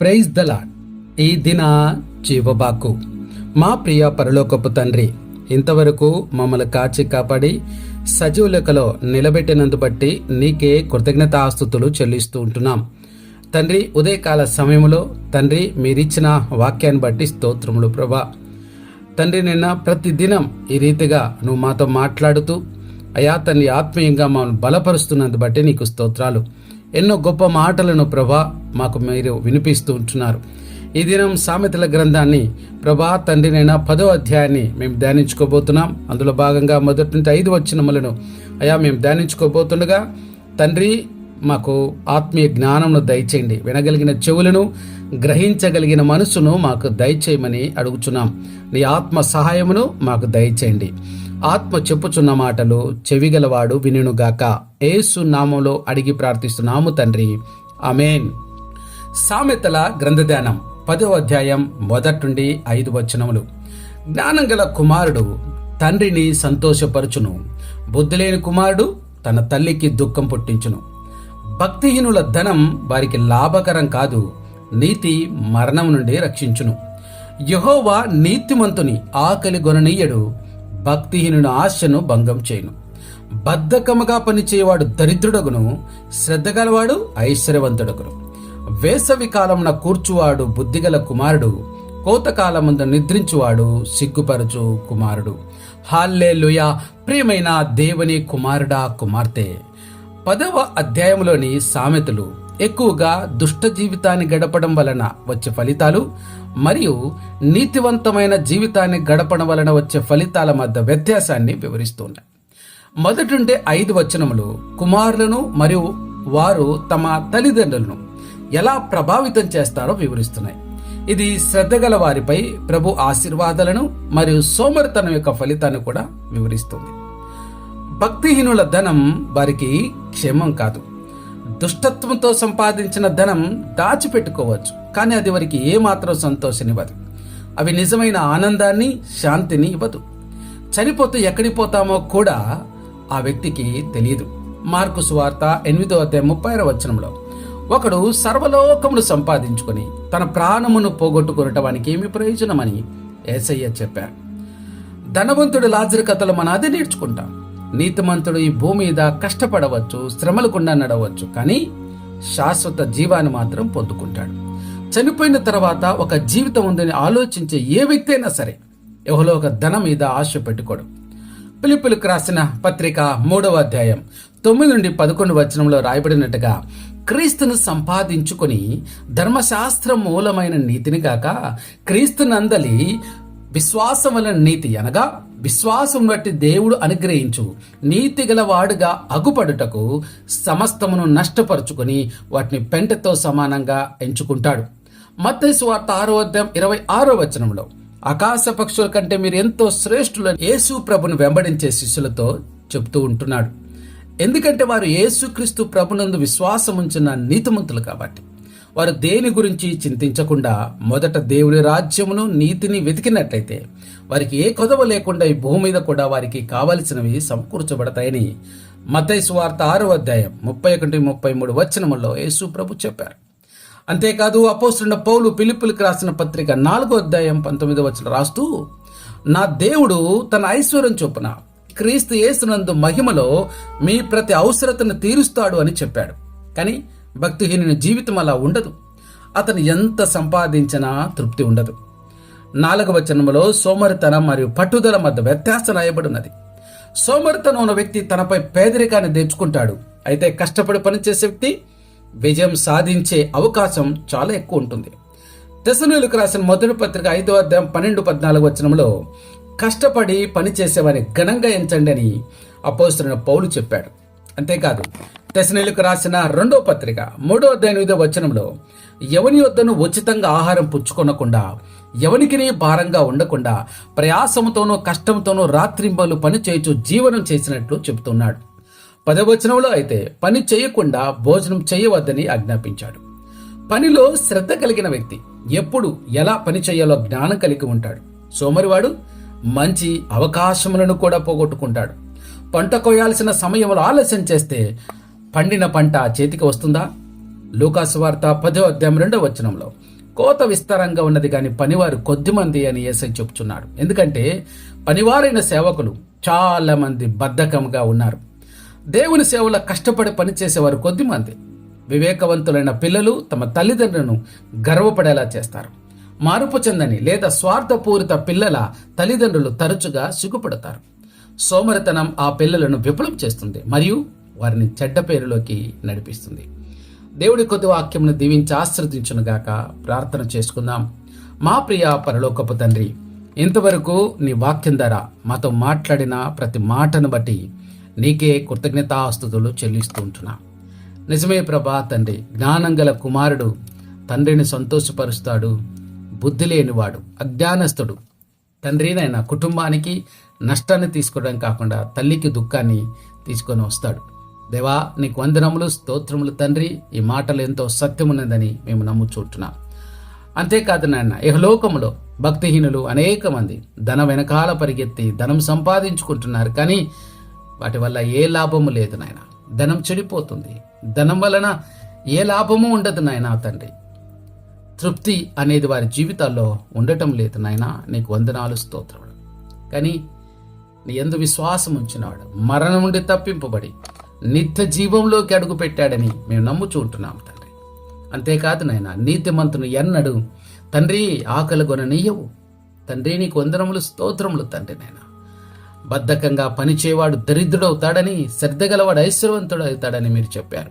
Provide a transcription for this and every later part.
Praise the Lord ఈ దిన జీవబాకు. మా ప్రియ పరలోకపు తండ్రి ఇంతవరకు మమ్మల్ని కాచి కాపాడి సజీవ లెక్కలో నిలబెట్టినందు బట్టి నీకే కృతజ్ఞతాస్తుతులు చెల్లిస్తూ ఉంటున్నాం. తండ్రి ఉదయకాల సమయంలో తండ్రి మీరిచ్చిన వాక్యాన్ని బట్టి స్తోత్రములు ప్రభా. తండ్రి నిన్న ప్రతి దినం ఈ రీతిగా నువ్వు మాతో మాట్లాడుతూ అయా తండ్రి ఆత్మీయంగా మమ్మల్ని బలపరుస్తున్నందు బట్టి నీకు స్తోత్రాలు. ఎన్నో గొప్ప మాటలను ప్రభా మాకు మీరు వినిపిస్తూ ఉంటున్నారు. ఈ దినం సామెతల గ్రంథాన్ని ప్రభా తండ్రినైనా పదో అధ్యాయాన్ని మేము ధ్యానించుకోబోతున్నాం. అందులో భాగంగా మొదటి నుంచి ఐదు వచ్చినములను అయా మేము ధ్యానించుకోబోతుండగా తండ్రి మాకు ఆత్మీయ జ్ఞానంను దయచేయండి. వినగలిగిన చెవులను గ్రహించగలిగిన మనసును మాకు దయచేయమని అడుగుచున్నాం. నీ ఆత్మ సహాయమును మాకు దయచేయండి. ఆత్మ చెప్పుచున్న మాటలు చెవిగలవాడు వినుగాక ఏసు నామంలో అడిగి ప్రార్థిస్తున్నాము తండ్రి. అమేన్ సామెతల గ్రంథధ్యానం పదో అధ్యాయం మొదటి ఐదు వచనములు. జ్ఞానం గల కుమారుడు తండ్రిని సంతోషపరచును. బుద్ధిలేని కుమారుడు తన తల్లికి దుఃఖం పుట్టించును. భక్తిహీనుల ధనం వారికి లాభకరం కాదు నీతి మరణం నుండి రక్షించును. యహోవా నీతిమంతుని ఆకలి గొననీయడు. భక్తిహీనుని ఆశను భంగం చేయను. బద్ధకముగా పనిచేయవాడు దరిద్రుడగును శ్రద్ధ గలవాడు ఐశ్వర్యవంతుడగును. వేసవి కాలమున కూర్చువాడు బుద్ధిగల కుమారుడు కోతకాలముందు నిద్రించువాడు సిగ్గుపరచు కుమారుడు. హాల్లే ప్రియమైన దేవుని కుమారుడా కుమార్తె! పదవ అధ్యాయంలోని సామెతలు ఎక్కువగా దుష్ట జీవితాన్ని గడపడం వలన వచ్చే ఫలితాలు మరియు నీతివంతమైన జీవితాన్ని గడపడం వలన వచ్చే ఫలితాల మధ్య వ్యత్యాసాన్ని వివరిస్తున్నాయి మొదటిండే ఐదు వచనములు కుమారులను మరియు వారు తమ తల్లిదండ్రులను ఎలా ప్రభావితం చేస్తారో వివరిస్తున్నాయి. ఇది శ్రద్ధ గల వారిపై ప్రభు ఆశీర్వాదాలను మరియు సోమరితనం యొక్క ఫలితాన్ని కూడా వివరిస్తుంది. భక్తిహీనుల ధనం వారికి క్షేమం కాదు. దుష్టత్వంతో సంపాదించిన ధనం దాచిపెట్టుకోవచ్చు కానీ అది వారికి ఏమాత్రం సంతోషనివ్వదు. అవి నిజమైన ఆనందాన్ని శాంతిని ఇవ్వదు. చనిపోతే ఎక్కడికి పోతామో కూడా ఆ వ్యక్తికి తెలియదు మార్కు సువార్త ఎనిమిదో అధ్యాయం ముప్పై వచనంలో ఒకడు సర్వలోకమును సంపాదించుకొని తన ప్రాణమును పోగొట్టుకునటానికి ఏమి ప్రయోజనమని ఏసయ్య చెప్పారు. ధనవంతుడు లాజరు కథలు మన అది నేర్చుకుంటాం. నీతిమంతుడు ఈ భూమి మీద కష్టపడవచ్చు శ్రమలకుండా నడవచ్చు కానీ శాశ్వత జీవాన్ని మాత్రం పొందుకుంటాడు. చనిపోయిన తర్వాత ఒక జీవితం ఉందని ఆలోచించే ఏ వ్యక్తి అయినా సరే ఎవరో ఒక ధనం మీద ఆశ పెట్టుకోడు. పిలుపులకు రాసిన పత్రిక మూడవ అధ్యాయం తొమ్మిది నుండి పదకొండు వచనంలో రాయబడినట్టుగా క్రీస్తును సంపాదించుకొని ధర్మశాస్త్రం మూలమైన నీతిని కాక క్రీస్తునందలి విశ్వాసం వలన నీతి అనగా విశ్వాసం బట్టి దేవుడు అనుగ్రహించు. నీతి గలవాడుగా అగుపడుటకు సమస్తమును నష్టపరుచుకొని వాటిని పెంటతో సమానంగా ఎంచుకుంటాడు. మత్తయి వార్త ఆరో అధ్యాయం ఇరవై ఆరో వచనంలో ఆకాశ పక్షుల కంటే మీరు ఎంతో శ్రేష్ఠులని యేసు ప్రభును వెంబడించే శిష్యులతో చెప్తూ ఉంటున్నాడు. ఎందుకంటే వారు యేసుక్రీస్తు ప్రభునందు విశ్వాసం ఉంచిన నీతిమంతులు కాబట్టి. వారు దేని గురించి చింతించకుండా మొదట దేవుని రాజ్యమును నీతిని వెతికినట్లయితే వారికి ఏ కొదవ లేకుండా ఈ భూమి మీద కూడా వారికి కావలసినవి సమకూర్చబడతాయని మతైసు వార్త ఆరో అధ్యాయం ముప్పై ఒకటి ముప్పై మూడు వచనముల్లో యేసు ప్రభు చెప్పారు. అంతేకాదు అపోస్తున్న పౌలు పిలుపులకు రాసిన పత్రిక నాలుగో అధ్యాయం పంతొమ్మిదో వచ్చిన రాస్తూ నా దేవుడు తన ఐశ్వర్యం చొప్పున క్రీస్తు యేసునందు మహిమలో మీ ప్రతి అవసరతను తీరుస్తాడు అని చెప్పాడు. కానీ భక్తిహీనుని జీవితం అలా ఉండదు. అతను ఎంత సంపాదించినా తృప్తి ఉండదు. నాలుగవ వచనంలో సోమరితనం మరియు పట్టుదల మధ్య వ్యత్యాసం రాయబడినది. సోమరితనం ఉన్న వ్యక్తి తనపై పేదరికాన్ని తెచ్చుకుంటాడు. అయితే కష్టపడి పనిచేసే వ్యక్తి విజయం సాధించే అవకాశం చాలా ఎక్కువ ఉంటుంది. దశనులకు రాసిన మొదటి పత్రిక ఐదో అధ్యాయం పన్నెండు పద్నాలుగు వచనంలో కష్టపడి పనిచేసేవారిని ఘనంగా ఎంచండి అని అపోస్తున్న పౌలు చెప్పాడు. అంతేకాదు తెసనీలకు రాసిన రెండో పత్రిక మూడో అధ్యాయం ఐదో వచనంలో ఎవని వద్దను ఉచితంగా ఆహారం పుచ్చుకొనకుండా ఎవనికి భారంగా ఉండకుండా ప్రయాసంతోనూ కష్టంతోనూ రాత్రింబలు పని చేయొచ్చు జీవనం చేసినట్లు చెబుతున్నాడు. పదవచనంలో అయితే పని చేయకుండా భోజనం చేయవద్దని ఆజ్ఞాపించాడు. పనిలో శ్రద్ధ కలిగిన వ్యక్తి ఎప్పుడు ఎలా పని చేయాలో జ్ఞానం కలిగి ఉంటాడు. సోమరివాడు మంచి అవకాశములను కూడా పోగొట్టుకుంటాడు. పంట కోయాల్సిన సమయంలో ఆలస్యం చేస్తే పండిన పంట చేతికి వస్తుందా? లూకాసు వార్త పదో అధ్యాయం రెండో వచనంలో. కోత విస్తారంగా ఉన్నది కానీ పనివారు కొద్దిమంది అని ఏసై చెప్తున్నాడు ఎందుకంటే పనివారైన సేవకులు చాలా మంది బద్ధకంగా ఉన్నారు. దేవుని సేవలో కష్టపడి పనిచేసేవారు కొద్దిమంది వివేకవంతులైన పిల్లలు తమ తల్లిదండ్రులను గర్వపడేలా చేస్తారు. మార్పు చెందని లేదా స్వార్థపూరిత పిల్లల తల్లిదండ్రులు తరచుగా సిగ్గుపడతారు. సోమరితనం ఆ పిల్లలను విఫలం చేస్తుంది. మరియు వారిని చెడ్డ పేరులోకి నడిపిస్తుంది. దేవుడి కొద్ది వాక్యమును దీవించి ఆశ్రదించునుగాక ప్రార్థన చేసుకుందాం. మా ప్రియ పరలోకపు తండ్రి ఇంతవరకు నీ వాక్యం ద్వారా మాతో మాట్లాడిన ప్రతి మాటను బట్టి నీకే కృతజ్ఞతాస్తుతులు చెల్లిస్తూ ఉంటున్నా. నిజమే ప్రభా తండ్రి జ్ఞానం గల కుమారుడు తండ్రిని సంతోషపరుస్తాడు బుద్ధి లేనివాడు అజ్ఞానస్తుడు. తండ్రినైనా కుటుంబానికి నష్టాన్ని తీసుకోవడం కాకుండా తల్లికి దుఃఖాన్ని తీసుకొని వస్తాడు. దేవా నీకు వందనములు స్తోత్రములు తండ్రి. ఈ మాటలు ఎంతో సత్యమున్నదని మేము నమ్ముచుంటున్నాం. అంతేకాదు నాయన ఇహలోకములో భక్తిహీనులు అనేక మంది ధన వెనకాల పరిగెత్తి ధనం సంపాదించుకుంటున్నారు. కానీ వాటి వల్ల ఏ లాభము లేదు నాయన. ధనం చెడిపోతుంది. ధనం వలన ఏ లాభము ఉండదు నాయన తండ్రి. తృప్తి అనేది వారి జీవితాల్లో ఉండటం లేదు నాయన. నీకు వందనాలు స్తోత్రములు. కానీ నీ ఎందు విశ్వాసం ఉంచినవాడు మరణం నుండి తప్పింపబడి నిత్య జీవంలోకి అడుగు పెట్టాడని మేము నమ్ముచూ ఉంటున్నాం తండ్రి. అంతేకాదు నాయన నీతిమంతును ఎన్నడు తండ్రి ఆకలి నీయవు తండ్రి నీకు వందనములు స్తోత్రములు తండ్రి నాయన. బద్ధకంగా పనిచేవాడు దరిద్రుడవుతాడని శ్రద్ధగలవాడు ఐశ్వర్యవంతుడు అవుతాడని మీరు చెప్పారు.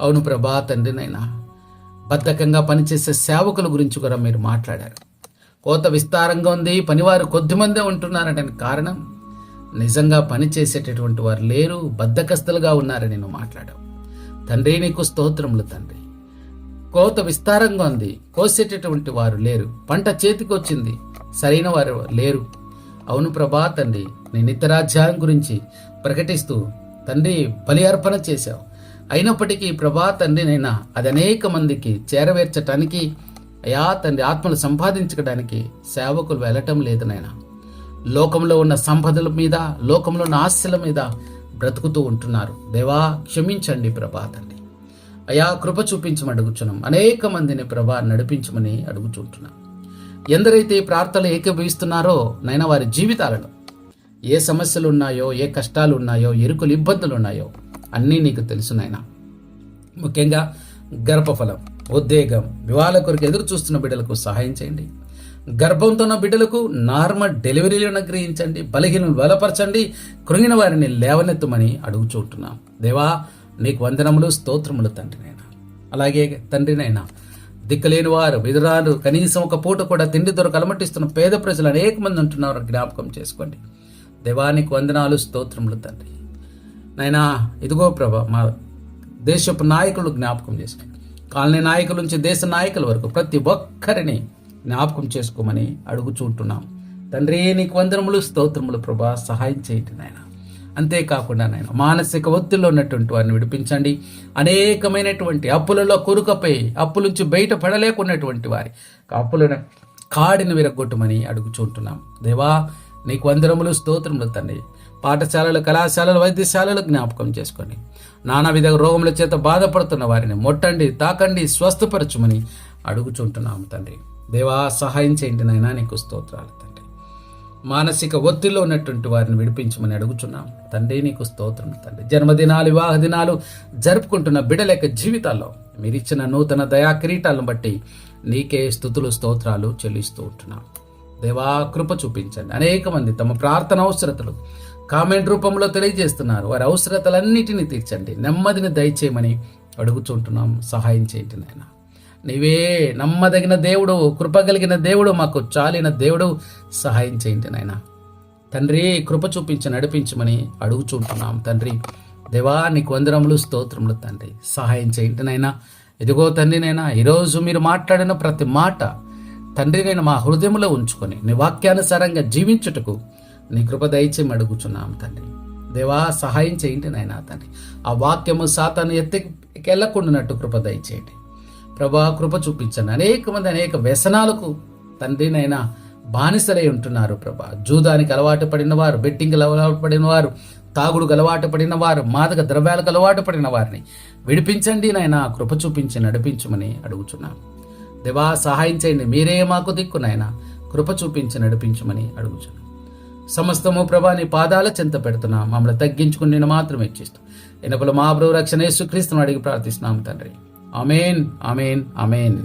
అవును ప్రభా తండ్రి నైనా బద్ధకంగా పనిచేసే సేవకుల గురించి కూడా మీరు మాట్లాడారు. కోత విస్తారంగా ఉంది పనివారు కొద్దిమందే ఉంటున్నారనే కారణం నిజంగా పనిచేసేటటువంటి వారు లేరు బద్ధకస్తులుగా ఉన్నారని నేను మాట్లాడావు. తండ్రి నీకు స్తోత్రములు తండ్రి. కోత విస్తారంగా ఉంది కోసేటటువంటి వారు లేరు పంట చేతికి వచ్చింది సరైన వారు లేరు. అవును ప్రభా తండ్రి నీ నిత్యరాజ్యాయం గురించి ప్రకటిస్తూ తండ్రి బలి అర్పణ చేశావు. అయినప్పటికీ ప్రభా తండ్రినైనా అది అనేక మందికి చేరవేర్చటానికి అయా తండ్రి ఆత్మలు సంపాదించడానికి సేవకులు వెళ్ళటం లేదు నైనా లోకంలో ఉన్న సంపదల మీద లోకంలో ఉన్న ఆస్తుల మీద బ్రతుకుతూ ఉంటున్నారు. దేవా క్షమించండి ప్రభా తండ్రి. అయా కృప చూపించమని అడుగుచున్నాం. అనేక మందిని ప్రభా నడిపించమని అడుగుచుంటున్నాం. ఎందరైతే ఈ ప్రార్థనలు ఏకీభవిస్తున్నారో నైనా వారి జీవితాలను ఏ సమస్యలు ఉన్నాయో ఏ కష్టాలు ఉన్నాయో ఎరుకులు ఇబ్బందులు ఉన్నాయో అన్నీ నీకు తెలుసు నాయన. ముఖ్యంగా గర్భఫలం ఉద్వేగం వివాహాల కొరకు ఎదురు చూస్తున్న బిడ్డలకు సహాయం చేయండి. గర్భంతో ఉన్న బిడ్డలకు నార్మల్ డెలివరీలు అనుగ్రహించండి బలహీనలు బలపరచండి కృంగిన వారిని లేవనెత్తమని అడుగుచుంటున్నాం దేవా నీకు వందనములు స్తోత్రములు తండ్రినైనా అలాగే తండ్రినైనా దిక్కులేని వారు విధురాలు కనీసం ఒక పూట కూడా తిండి దొరక అలమటిస్తున్న పేద ప్రజలు అనేక మంది ఉంటున్నారు జ్ఞాపకం చేసుకోండి. దేవానికి వందనాలు స్తోత్రములు తండ్రి. నైనా ఇదిగో ప్రభా మా దేశపు నాయకులు జ్ఞాపకం చేసుకోండి. కాలనీ నాయకుల నుంచి దేశ నాయకుల వరకు ప్రతి ఒక్కరిని జ్ఞాపకం చేసుకోమని అడుగుచుంటున్నాం తండ్రి నీకు వందనములు స్తోత్రములు ప్రభా సహాయం చేయండి నాయన. అంతేకాకుండా నాయన మానసిక ఒత్తిడిలో ఉన్నటువంటి వారిని విడిపించండి. అనేకమైనటువంటి అప్పులలో కురుకపై అప్పుల నుంచి బయటపడలేకున్నటువంటి వారి అప్పులను కాడిని విరగొట్టమని అడుగుచుంటున్నాం దేవా నీకు వందరములు స్తోత్రములు తండ్రి. పాఠశాలలు కళాశాలలు వైద్యశాలలు జ్ఞాపకం చేసుకోండి నానా విధ రోగముల చేత బాధపడుతున్న వారిని మొట్టండి తాకండి స్వస్థపరచుమని అడుగుచుంటున్నాము తండ్రి. దేవా సహాయం చేయండి నాయన నీకు స్తోత్రాలు తండ్రి. మానసిక ఒత్తిడిలో ఉన్నటువంటి వారిని విడిపించమని అడుగుచున్నాం. తండ్రి నీకు స్తోత్రం తండ్రి. జన్మదినాలు వివాహ దినాలు జరుపుకుంటున్న బిడల యొక్క జీవితాల్లో మీరిచ్చిన నూతన దయా కిరీటాలను బట్టి నీకే స్థుతులు స్తోత్రాలు చెల్లిస్తూ ఉంటున్నాం. దేవా కృప చూపించండి. అనేక మంది తమ ప్రార్థన అవసరతలు కామెంట్ రూపంలో తెలియజేస్తున్నారు. వారి అవసరతలన్నిటినీ తీర్చండి. నెమ్మదిని దయచేయమని అడుగుచుంటున్నాం. సహాయం చేయండి నాయన. నీవే నమ్మదగిన దేవుడు కృప కలిగిన దేవుడు మాకు చాలిన దేవుడు సహాయం చేయండి నాయన. తండ్రి కృప చూపించి నడిపించమని అడుగుచుంటున్నాం తండ్రి. దేవా నీకు వందరములు స్తోత్రములు తండ్రి. సహాయం చేయండి నాయన. ఇదిగో తండ్రి నైనా ఈరోజు మీరు మాట్లాడిన ప్రతి మాట తండ్రి నేను మా హృదయంలో ఉంచుకొని నీ వాక్యానుసారంగా జీవించుటకు నీ కృప దయచేమి అడుగుచున్నాం తండ్రి. దేవా సహాయం చేయండి నాయన తండ్రి. ఆ వాక్యము సాతాను ఎత్తికెళ్ళకుండానట్టు కృప దయచేయండి. ప్రభా కృప చూపించండి. అనేక మంది అనేక వ్యసనాలకు తండ్రి నైనా బానిసలై ఉంటున్నారు ప్రభా. జూదానికి అలవాటు పడిన వారు బెట్టింగ్కి అలవాటు పడిన వారు తాగుడుకు అలవాటు పడిన వారు మాదక ద్రవ్యాలకు అలవాటు పడిన వారిని విడిపించండి నాయన కృప చూపించి నడిపించమని అడుగుచున్నాను. దేవా సహాయం చేయండి. మీరే మాకు దిక్కు నాయన కృప చూపించి నడిపించమని అడుగుచున్నాను. సమస్తము ప్రభా నీ పాదాల చెంత పెడుతున్నాం. మమ్మల్ని తగ్గించుకుని నేను మాత్రమే ఇచ్చిస్తాం. ఎనపల మా ప్రభు రక్షణ యేసుక్రీస్తుని అడిగి ప్రార్థిస్తున్నాం తండ్రి. అమేన్ అమేన్ అమేన్